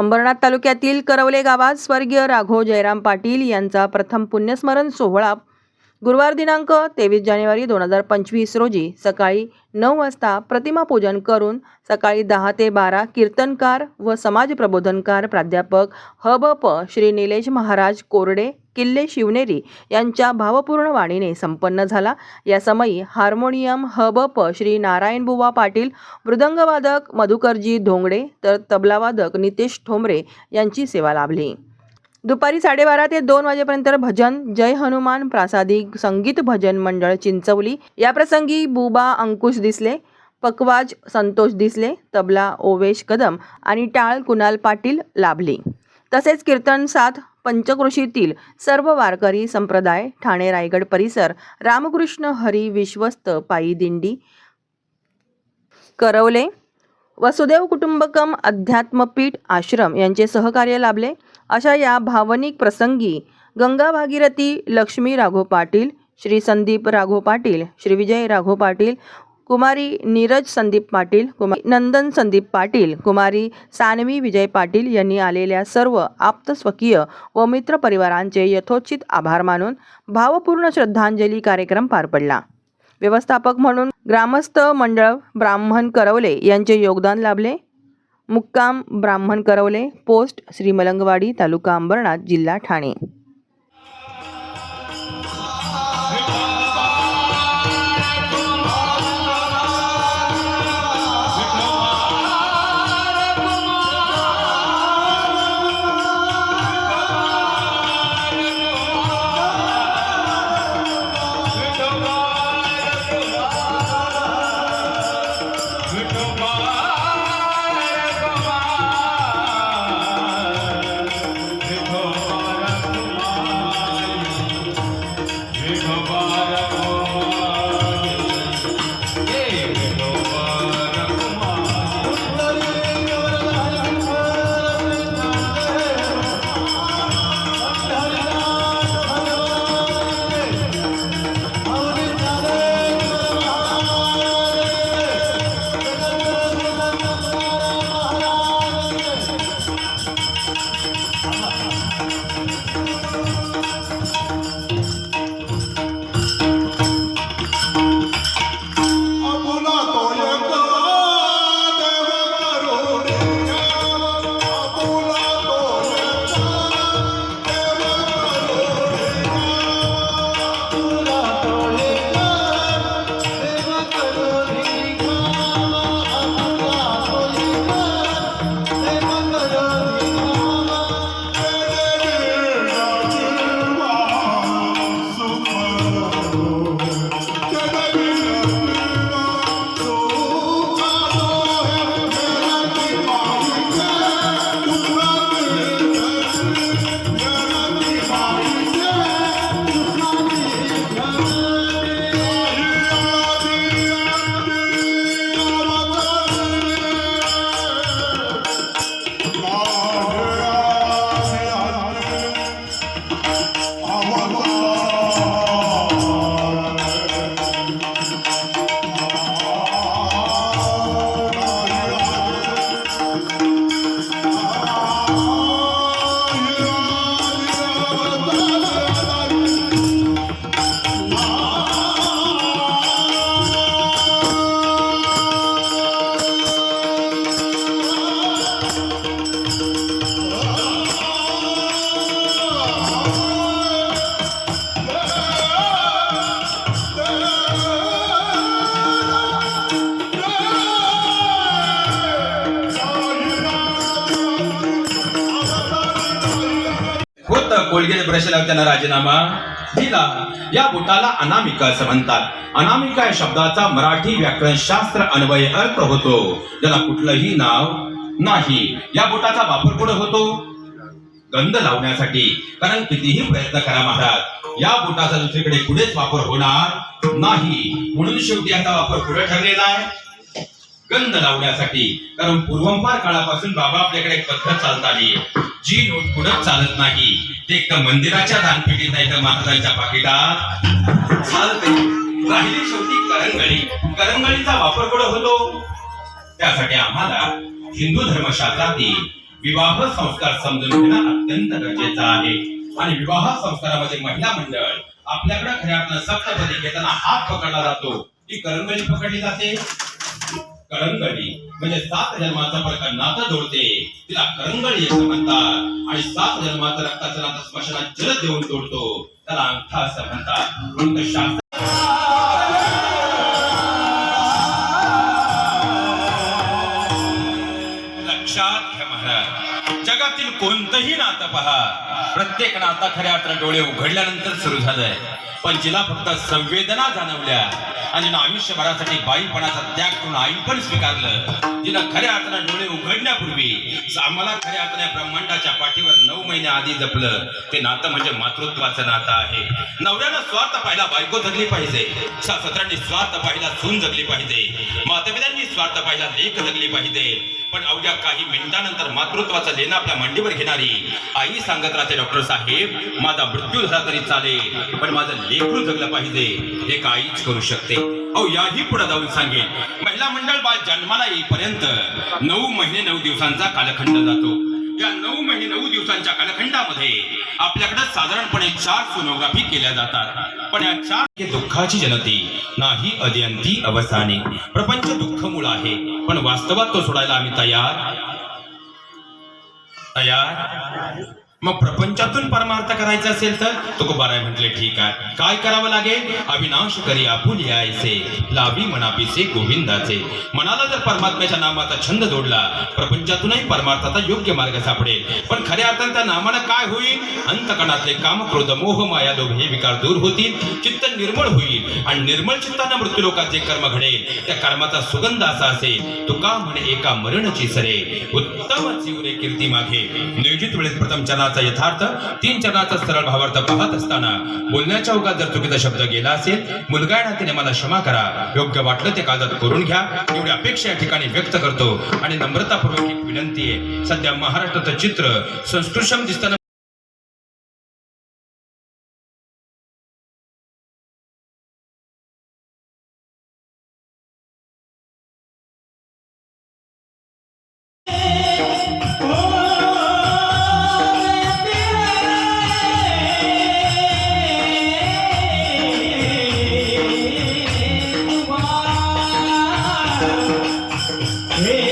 अंबरनाथ तालुक्यातील करवले गावात स्वर्गीय राघव जयराम पाटील यांचा प्रथम पुण्यस्मरण सोहळा गुरुवार दिनांक तेवीस जानेवारी दोन हजार पंचवीस रोजी सकाळी नऊ वाजता प्रतिमा पूजन करून सकाळी दहा ते बारा कीर्तनकार व समाज प्रबोधनकार प्राध्यापक ह ब प श्री निलेश महाराज कोरडे किल्ले शिवनेरी यांच्या भावपूर्ण वाणीने संपन्न झाला. या समयी हार्मोनियम ह प श्री नारायणबुवा पाटील मृदंगवादक मधुकरजी धोंगडे तर तबलावादक नितेश ठोंबरे यांची सेवा लाभली. दुपारी साडेबारा ते दोन वाजेपर्यंत भजन जय हनुमान प्रासादिक संगीत भजन मंडळ चिंचवली. या प्रसंगी बुबा अंकुश दिसले पकवाज संतोष दिसले तबला ओवेश कदम आणि टाळ कुणाल पाटील लाभली. तसेच कीर्तन साथ पंचक्रोशीतील सर्व वारकरी संप्रदाय ठाणे रायगड परिसर रामकृष्ण हरी विश्वस्त पायी दिंडी करवले. वसुदेव कुटुंबकम अध्यात्मपीठ आश्रम यांचे सहकार्य लाभले. अशा या भावनिक प्रसंगी गंगा भागीरथी लक्ष्मी राघो पाटील श्री संदीप राघो पाटील श्री विजय राघो पाटील कुमारी नीरज संदीप पाटील कुमारी नंदन संदीप पाटील कुमारी सानवी विजय पाटील यांनी आलेल्या सर्व आप्तस्वकीय व मित्र परिवारांचे यथोचित आभार मानून भावपूर्ण श्रद्धांजली कार्यक्रम पार पडला. व्यवस्थापक म्हणून ग्रामस्थ मंडळ ब्राह्मण करवले यांचे योगदान लाभले. मुक्काम ब्राह्मण करवले पोस्ट श्रीमलंगवाडी तालुका अंबरनाथ जिल्हा ठाणे. होत कोलगेट ब्रश लावताना राजीनामा दिला. या बुटाला अनामिका असं म्हणतात. अनामिका या शब्दाचा मराठी व्याकरण शास्त्र अन्वय अर्थ होतो. ज्याला कुठलंही नाव नाही. या बुटाचा वापर कुठं होतो? गंध लावण्यासाठी. कारण कितीही प्रयत्न करा महाराज या बुटाचा दुसरीकडे पुढेच वापर होणार नाही. म्हणून शेवटी याचा वापर पुढे ठरलेला आहे. गंध लावण्यासाठी. कारण पूर्वंपार काळापासून बाबा आपल्याकडे एक पद्धत चालत आली जी नोट पुढे चालत नाही. ते एक तर मंदिराच्या दानपेटीत नाही तर महाराजांच्या पाकिटात. चालते राहिली शेवटी करंगळी. करंगळीचा वापर कुठं होतो? त्यासाठी आम्हाला हिंदू धर्मशास्त्रातील विवाह संस्कार समजून घेणं अत्यंत गरजेचं आहे. आणि विवाह संस्कारामध्ये महिला मंडळ आपल्याकडे खऱ्या अर्थानं सप्तपदी घेताना हात पकडला जातो. ती करंगळी पकडली जाते. करंगळी. म्हणजे सात जन्माचा प्रकार नातं जोडते. तिला करंगळी असं म्हणतात. आणि सात जन्माचं रक्ताचं नातं स्मशानात जल देऊन तोडतो. त्याला अंगठा असं म्हणतात. म्हणून शास्त्र लक्षात घ्या महाराज. जगातील कोणतंही नातं पहा. प्रत्येक नाता खऱ्या अर्थानं डोळे उघडल्यानंतर सुरू झालंय. पण जिला फक्त संवेदना जाणवल्या. आणि जिनं आयुष्यभरासाठी बाईपणाचा त्याग करून आई पण स्वीकारलं. तिनं खऱ्या अर्थानं डोळे उघडण्यापूर्वी आम्हाला खऱ्या अर्थाने ब्रह्मांडाच्या पाठीवर नऊ महिने आधी जपलं. ते नातं म्हणजे मातृत्वाचं नातं आहे. नवऱ्यानं स्वार्थ पाहिला बायको जगली पाहिजे. सासत्रांनी स्वार्थ पाहिला सून जगली पाहिजे. मातापित्यांनी स्वार्थ पाहिला लेख जगली पाहिजे. पण अवघ्या काही मिनिटानंतर मातृत्वाचा लेणं आपल्या मांडीवर घेणारी आई सांगत राहते डॉक्टर साहेब माझा मृत्यू झाला तरी चालेल पण माझं लेकरू जगलं पाहिजे हे काहीच करू शकते. अहो याही पुढे जाऊन सांगेन. महिला मंडळ बाळ जन्माला येईपर्यंत नऊ महिने नऊ दिवसांचा कालखंड जातो. या नऊ महिने नऊ दिवसांच्या कालखंडामध्ये आपल्याकडे साधारणपणे चार सोनोग्राफी केल्या जातात. पण या चार हे दुःखाची जनती नाही अद्यंती अवसाने. प्रपंच दुःख मूळ आहे पण वास्तवात तो सोडायला आम्ही तयार? तयार? मग प्रपंचातून परमार्थ करायचा असेल तर? तुकोबाराय म्हटले ठीक आहे. काय करावं लागेल? अविनाश करी आपुली आयसे लावी मनापिसे गोविंदाचे. मनाला जर परमात्म्याच्या नामाचा छंद जोडला प्रपंचातूनही परमार्थाचा योग्य मार्ग सापडेल. पण खऱ्या अर्थाने त्या नामानं काय होईल? अंतकणातले काम क्रोध मोह माया लोभ हे विकार दूर होतील चित्त निर्मळ होईल. आणि निर्मळ चित्तानं मृत्यूलोकात जे कर्म घडेल त्या कर्माचा सुगंध असा असेल तुका म्हणे एका मरणची सरे. उत्तम जीवरे कीर्ती मागे. नियोजित वेळेत प्रथम शब्दाचा यथार्थ तीन चरणाचा सरळ भावार्थ पाहत असताना बोलण्याच्या ओघात जर चुकीचा शब्द गेला असेल मुलगा या नात्याने मला क्षमा करा. योग्य वाटलं ते कागदात करून घ्या. एवढी अपेक्षा या ठिकाणी व्यक्त करतो. आणि नम्रतापूर्वक एक विनंती आहे. सध्या महाराष्ट्राचं चित्र संस्कृषम दिसताना Yeah.